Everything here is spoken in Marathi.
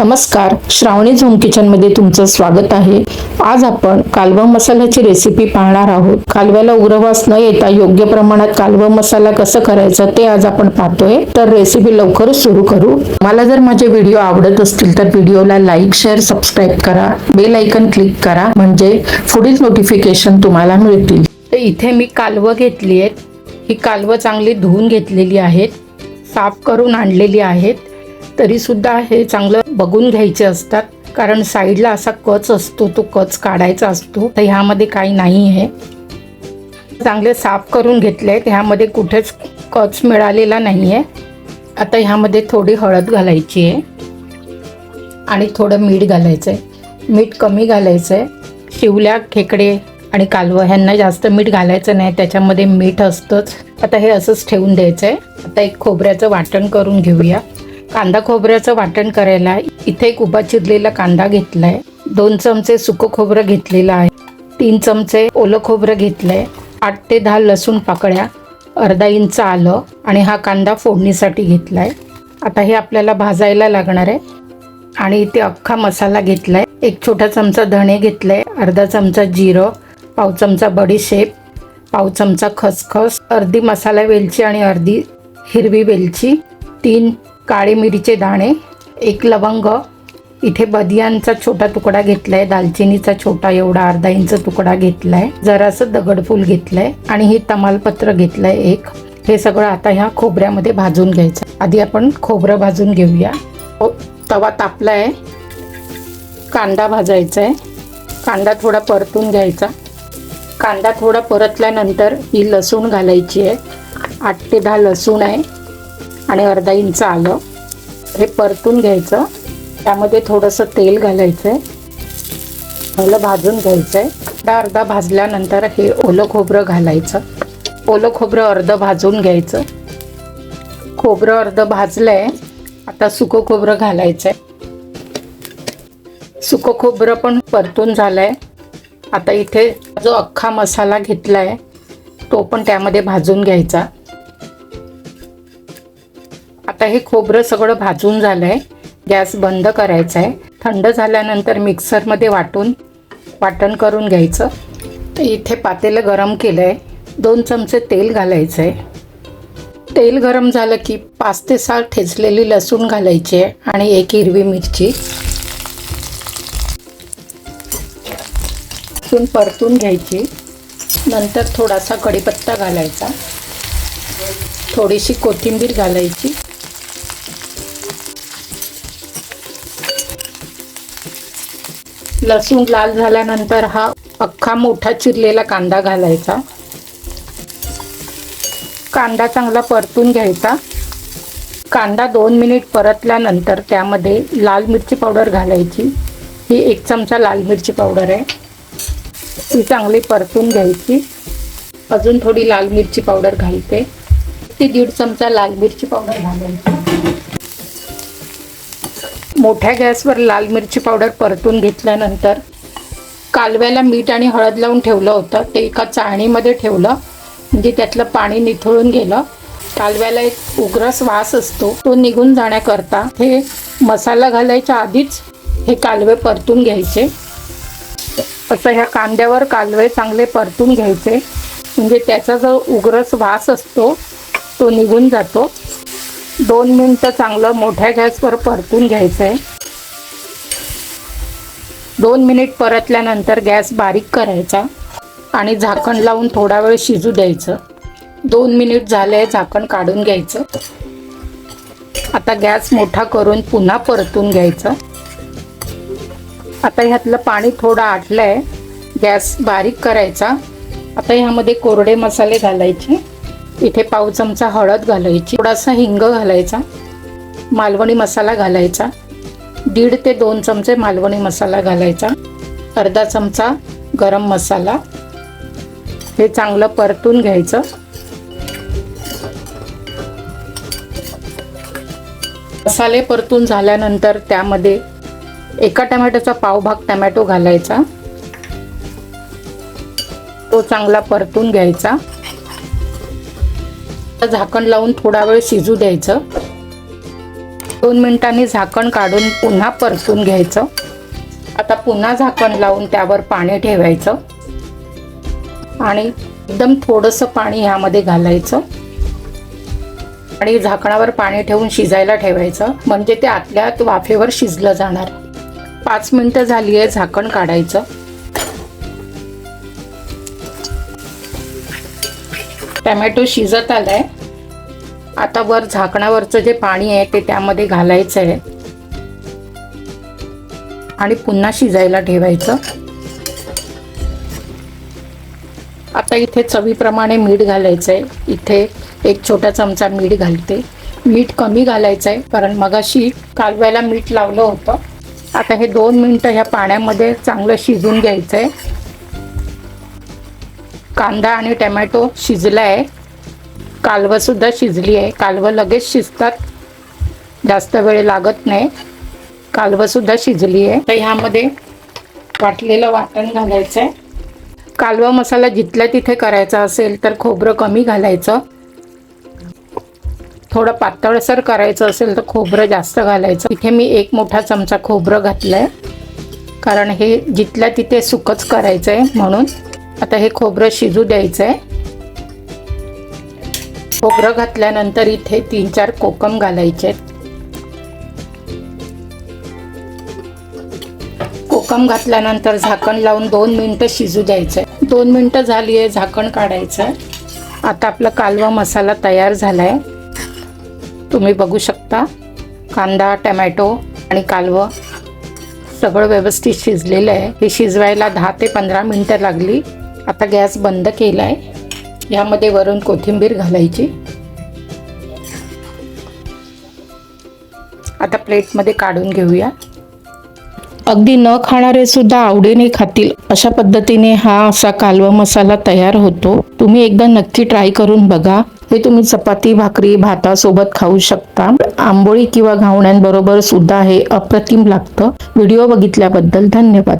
नमस्कार श्रावणी झोम किचनमध्ये तुमचं स्वागत आहे. आज आपण कालवा मसाल्याची रेसिपी पाहणार आहोत. कालव्याला उग्रवास न येता योग्य प्रमाणात कालवा मसाला कसं करायचं ते आज आपण पाहतोय. तर रेसिपी लवकरच सुरू करू. मला जर माझे व्हिडिओ आवडत असतील तर व्हिडिओला लाईक शेअर सबस्क्राईब करा. बेल आयकन क्लिक करा. म्हणजे पुढील नोटिफिकेशन तुम्हाला मिळतील. तर इथे मी कालवं घेतली आहेत. ही कालवं चांगली धुवून घेतलेली आहेत. साफ करून आणलेली आहेत. तरी सुद्धा हे चांगलं बघून घ्यायचे असतात. कारण साईडला असा कच असतो तो कच काढायचा असतो. तर ह्यामध्ये काही नाही आहे. चांगले साफ करून घेतले ह्यामध्ये कुठेच कच मिळालेला नाही आहे. आता ह्यामध्ये थोडी हळद घालायची आहे. आणि थोडं मीठ घालायचं आहे मीठ कमी घालायचं आहे शिवल्या खेकडे आणि कालवं ह्यांना जास्त मीठ घालायचं नाही. त्याच्यामध्ये मीठ असतंच. आता हे असंच ठेवून द्यायचं आहे आता एक खोबऱ्याचं वाटण करून घेऊया. कांदा खोबऱ्याचं वाटण करायला इथे एक उभा चिरलेला कांदा घेतलाय. दोन चमचे सुकं खोबरं घेतलेलं आहे. तीन चमचे ओलं खोबरं घेतलंय. आठ ते दहा लसूण पाकळ्या अर्धा इंच आलं आणि हा कांदा फोडणीसाठी घेतलाय. आता हे आपल्याला भाजायला लागणार आहे. आणि इथे अख्खा मसाला घेतलाय. एक छोटा चमचा धणे घेतलाय अर्धा चमचा जिरं पाव चमचा बडीशेप पाव चमचा खसखस अर्धी मसाला वेलची आणि अर्धी हिरवी वेलची तीन काळे मिरीचे दाणे एक लवंग इथे बदियांचा छोटा तुकडा घेतलाय दालचिनीचा छोटा एवढा अर्धा इंच तुकडा घेतलाय जरासं दगडफूल घेतलंय आणि हे तमालपत्र घेतलंय एक. हे सगळं आता ह्या खोबऱ्यामध्ये भाजून घ्यायचं. आधी आपण खोबरं भाजून घेऊया. हो, तवा तापलाय. कांदा भाजायचा आहे कांदा थोडा परतून घ्यायचा. कांदा थोडा परतल्यानंतर ही लसूण घालायची आहे. आठ ते दहा लसूण आहे. आणि अर्धा इंच आलं. हे परतून घ्यायचं. त्यामध्ये थोडंसं तेल घालायचं आहे भाजून घ्यायचं आहे अर्धा अर्धा भाजल्यानंतर हे ओलं खोबरं घालायचं. ओलं खोबरं अर्धं भाजून घ्यायचं. खोबरं अर्धं भाजलं आहे आता सुकं खोबरं घालायचं आहे सुकं खोबरं पण परतून झालं आहे आता इथे जो अख्खा मसाला घेतला आहे तो पण त्यामध्ये भाजून घ्यायचा. आता हे खोबरं सगळं भाजून झालं आहे गॅस बंद करायचा आहे थंड झाल्यानंतर मिक्सरमध्ये वाटून वाटण करून घ्यायचं. तर इथे पातेलं गरम केलं आहे दोन चमचे तेल घालायचं आहे तेल गरम झालं की पाच ते सहा ठेचलेली लसूण घालायची आहे आणि एक हिरवी मिरची. लसूण परतून घ्यायची. नंतर थोडासा कढीपत्ता घालायचा. थोडीशी कोथिंबीर घालायची. लसूण लाल झाल्यानंतर हा अख्खा मोठा चिरलेला कांदा घालायचा. कांदा चांगला परतून घ्यायचा. कांदा दोन मिनिट परतल्यानंतर त्यामध्ये लाल मिरची पावडर घालायची. ही एक चमचा लाल मिरची पावडर आहे. ती चांगली परतून घ्यायची. अजून थोडी लाल मिरची पावडर घालते. ती दीड चमचा लाल मिरची पावडर घालायची. मोठ्या गॅसवर लाल मिरची पावडर परतून घेतल्यानंतर कालव्याला मीठ आणि हळद लावून ठेवलं होतं. ते एका चाळणीमध्ये ठेवलं. म्हणजे त्यातलं पाणी निथळून गेलं. कालव्याला एक उग्रस वास असतो. तो निघून जाण्याकरता हे मसाला घालायच्या आधीच हे कालवे परतून घ्यायचे. असं ह्या कांद्यावर कालवे चांगले परतून घ्यायचे. म्हणजे त्याचा जो उग्रस वास असतो तो निघून जातो. दोन मिनटं चांगलं मोठ्या गॅसवर परतून घ्यायचं आहे दोन मिनिट परतल्यानंतर गॅस बारीक करायचा आणि झाकण लावून थोडा वेळ शिजू द्यायचं. दोन मिनिट झाले झाकण काढून घ्यायचं. आता गॅस मोठा करून पुन्हा परतून घ्यायचं. आता ह्यातलं पाणी थोडं आटलं आहे गॅस बारीक करायचा. आता ह्यामध्ये कोरडे मसाले घालायचे. इथे पाव चमचा हळद घालायची थोडासा हिंग घालायचा मालवणी मसाला घालायचा दीड ते दोन चमचे मालवणी मसाला घालायचा अर्धा चमचा गरम मसाला. हे चांगलं परतून घ्यायचं. मसाले परतून झाल्यानंतर त्यामध्ये एका टमॅटोचा पावभाग टमॅटो घालायचा. तो चांगला परतून घ्यायचा. झाकण लावून थोडा वेळ शिजू द्यायचं. दोन मिनिटांनी झाकण काढून पुन्हा परतून घ्यायचं. आता पुन्हा झाकण लावून त्यावर पाणी ठेवायचं. आणि एकदम थोडंसं पाणी ह्यामध्ये घालायचं. आणि झाकणावर पाणी ठेवून शिजायला ठेवायचं. म्हणजे ते आतल्या आत वाफेवर शिजलं जाणार. पाच मिनिटं झाली आहे झाकण काढायचं. टमॅटो शिजत आलाय. आता वर झाकणावरचं जे पाणी आहे ते त्यामध्ये घालायचं आहे. आणि पुन्हा शिजायला ठेवायचं. आता इथे चवीप्रमाणे मीठ घालायचं आहे इथे एक छोटा चमचा मीठ घालते. मीठ कमी घालायचं आहे कारण मगाशी कालव्याला मीठ लावलं होतं. आता हे दोन मिनटं ह्या पाण्यामध्ये चांगलं शिजून घ्यायचं आहे कांदा आणि टमॅटो शिजला आहे कालवंसुद्धा शिजली आहे. कालवं लगेच शिजतात. जास्त वेळ लागत नाही. कालवंसुद्धा शिजली आहे. तर ह्यामध्ये वाटलेलं वाटण घालायचं आहे कालवा मसाला जिथल्या तिथे करायचा असेल तर खोबरं कमी घालायचं. थोडं पातळसर करायचं असेल तर खोबरं जास्त घालायचं. इथे मी एक मोठा चमचा खोबरं घातलं आहे कारण हे जिथल्या तिथे सुकच करायचं आहे म्हणून. आता हे खोबरं शिजू द्यायचं आहे खोबरं घातल्यानंतर इथे तीन चार कोकम घालायचे. आहेत कोकम घातल्यानंतर झाकण लावून दोन मिनटं शिजू द्यायचं आहे दोन मिनटं झाली आहे झाकण काढायचं. आहे आता आपला कालवा मसाला तयार झाला आहे तुम्ही बघू शकता कांदा टमॅटो आणि कालवं सगळं व्यवस्थित शिजलेलं आहे. हे शिजवायला दहा ते पंधरा मिनटं लागली. आता गॅस बंद केला आहे यामध्ये वरून कोथिंबीर घालायची. आता प्लेटमध्ये काढून घेऊया. अगदी न खाणारे सुद्धा आवडीने खातील. अशा पद्धतीने हा असा कालवा मसाला तयार होतो. तुम्ही एकदा नक्की ट्राय करून बघा. हे तुम्ही चपाती भाकरी भातासोबत खाऊ शकता. आंबोळी किंवा घावण्यांबरोबर सुद्धा हे अप्रतिम लागतं. व्हिडिओ बघितल्याबद्दल धन्यवाद.